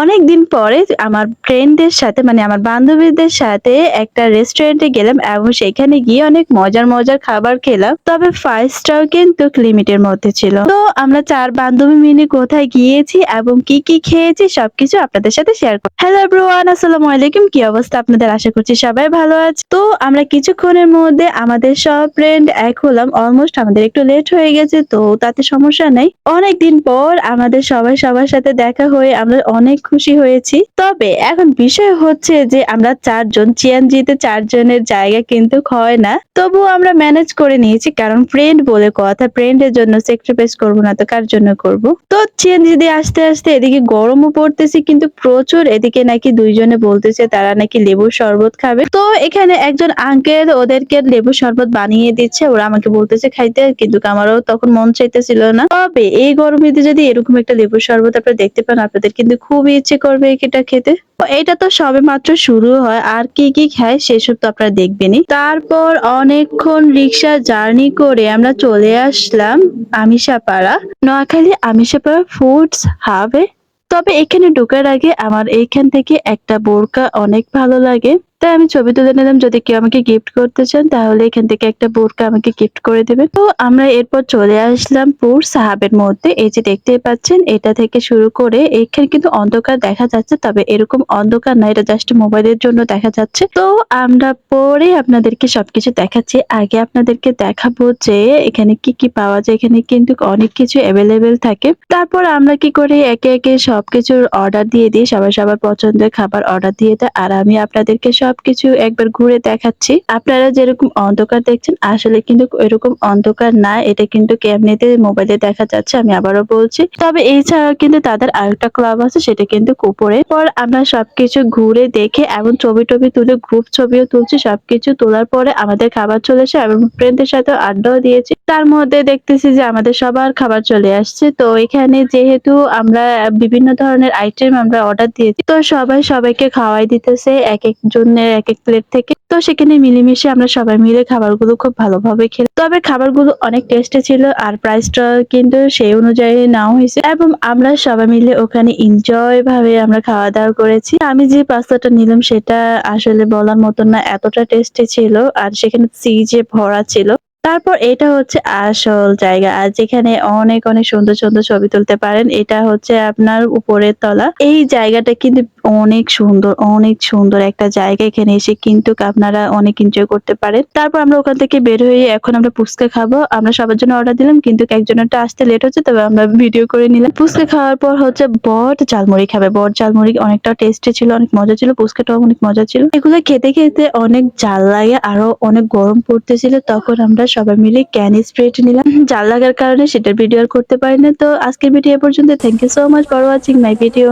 অনেক দিন পরে আমার ফ্রেন্ডদের সাথে মানে আমার বান্ধবীদের সাথে একটা রেস্টুরেন্টে গেলাম এবং সেখানে গিয়ে অনেক মজার মজার খাবার খেলাম। তবে প্রাইসটাও কিন্তু লিমিটের মধ্যে ছিল। তো আমরা চার বান্ধবী মিলে কোথায় গিয়েছি এবং কি কি খেয়েছি সবকিছু আপনাদের সাথে শেয়ার করব হ্যালো এভরিওয়ান আসসালামু আলাইকুম। কি অবস্থা আপনাদের? আশা করছি সবাই ভালো আছে। তো আমরা কিছুক্ষণের মধ্যে আমাদের সব ফ্রেন্ড এক হলাম। অলমোস্ট আমাদের একটু লেট হয়ে গেছে, তো তাতে সমস্যা নেই। অনেক দিন পর আমাদের সবাই সবার সাথে দেখা হয়ে আমরা অনেক খুশি হয়েছি। তবে এখন বিষয় হচ্ছে যে আমরা চারজন, চিয়ানজিতে চারজনের জায়গা কিন্তু হয় না। তবুও আমরা ম্যানেজ করে নিয়েছি, কারণ ফ্রেন্ড বলে কথা। ফ্রেন্ডের জন্য স্যাক্রিফাইস করব না তো কার জন্য করব? তো চিয়ানজি দিয়ে আসতে আসতে এদিকে গরমও পড়তেছে, কিন্তু প্রচুর এদিকে নাকি দুইজনে বলতেছে তারা নাকি লেবুর শরবত খাবে। তো এখানে একজন আঙ্কেল ওদেরকে লেবুর শরবত বানিয়ে দিচ্ছে। ওরা আমাকে বলতেছে খাইতে কিন্তু আমারও তখন মন চাইতেছিল না। তবে এই গরমে যদি এরকম একটা লেবুর শরবত আপনারা দেখতে পান, আপনাদের কিন্তু খুবই ইচ্ছে করবে এটা খেতে? এটা তো সবে মাত্র শুরু হয়, আর কি কি খায় সেসব তো আপনারা দেখবেনই। তারপর অনেকক্ষণ রিক্সা জার্নি করে আমরা চলে আসলাম আমিষাপাড়া। নোয়াখালী আমিষাপাড়া ফুডস হাবে। তবে এখানে ঢোকার আগে আমার এইখান থেকে একটা বোরকা অনেক ভালো লাগে। তাই আমি ছবি তুলে নিলাম। যদি কেউ আমাকে গিফট করতে চান, তাহলে এখান থেকে একটা বোরকা আমাকে গিফট করে দেবে। তো আমরা এরপর চলে আসলাম পুর সাহাবের মধ্যে। এই যে দেখতেই পাচ্ছেন, এটা থেকে শুরু করে এখানে কিন্তু অন্ধকার দেখা যাচ্ছে, তবে এরকম অন্ধকার না, এটা জাস্ট মোবাইলের জন্য দেখা যাচ্ছে। তো আমরা পরে আপনাদেরকে সবকিছু দেখাচ্ছি। আগে আপনাদেরকে দেখাবো যে এখানে কি কি পাওয়া যায়, এখানে কিন্তু অনেক কিছু অ্যাভেলেবেল থাকে। তারপর আমরা কি করি? একে একে সবকিছুর অর্ডার দিয়ে দিই। সবার সবার পছন্দের খাবার অর্ডার দিয়ে দেয়। আর আমি আপনাদেরকে সবকিছু একবার ঘুরে দেখাচ্ছি। আপনারা যেরকম অন্ধকার দেখছেন, আসলে কিন্তু এরকম অন্ধকার না। এটা কিন্তু এমনিতে মোবাইলে দেখা যাচ্ছে, আমি আবারও বলছি। তবে এছাড়া কিন্তু তাদের আরেকটা ক্লাব আছে, সেটা কিন্তু উপরে পর আমরা সবকিছু ঘুরে দেখে এবং ছবি টবি তুলে গ্রুপ ছবিও তুলছি। সবকিছু তোলার পরে আমাদের খাবার চলে আসে এবং ফ্রেন্ডদের সাথে আড্ডাও দিয়েছি। তার মধ্যে দেখতেছি যে আমাদের সবার খাবার চলে আসছে। তো এখানে যেহেতু আমরা বিভিন্ন ধরনের আইটেম আমরা অর্ডার দিয়েছি, তো সবাই সবাইকে খাওয়াই দিতেছে। এক এক জনের এক এক প্লেট থেকে। তো সেখানে মিলেমিশে আমরা সবাই মিলে খাবারগুলো খুব ভালোভাবে খেলাম তবে খাবারগুলো অনেক টেস্টি ছিল আর প্রাইসটা কিন্তু সেই অনুযায়ী নাও হয়েছে। এবং আমরা সবাই মিলে ওখানে এনজয় ভাবে আমরা খাওয়া দাওয়া করেছি। আমি যে পাস্তাটা নিলাম সেটা আসলে বলার মতন না, এতটা টেস্টি ছিল। আর সেখানে সিজে ভরা ছিল তারপর এটা হচ্ছে আসল জায়গা। আর যেখানে অনেক অনেক সুন্দর সুন্দর ছবি তুলতে পারেন, এটা হচ্ছে আপনার উপরের তলা। এই জায়গাটা কিন্তু অনেক সুন্দর অনেক সুন্দর একটা জায়গা এখানে এসে কিন্তু আপনারা অনেক এনজয় করতে পারেন। তারপর আমরা ওখান থেকে বের হয়ে এখন আমরা ফুচকা খাব। আমরা সবার জন্য অর্ডার দিলাম, কিন্তু একজনেরটা আসতে লেট হচ্ছে, তবে আমরা ভিডিও করে নিলাম। ফুচকা খাওয়ার পর হচ্ছে বট ঝালমুড়ি খাবে। বট ঝালমুড়ি অনেকটা টেস্টি ছিল, অনেক মজা ছিল, ফুচকাটাও অনেক মজা ছিল। এগুলো খেতে খেতে অনেক জাল লাগে, আরও অনেক গরম পড়তেছিল, তখন আমরা সবাই মিলে ক্যান স্প্রেট নিলাম। জাল লাগার কারণে সেটার ভিডিও আর করতে পারি না। তো আজকের ভিডিও পর্যন্ত thank you so much for watching my video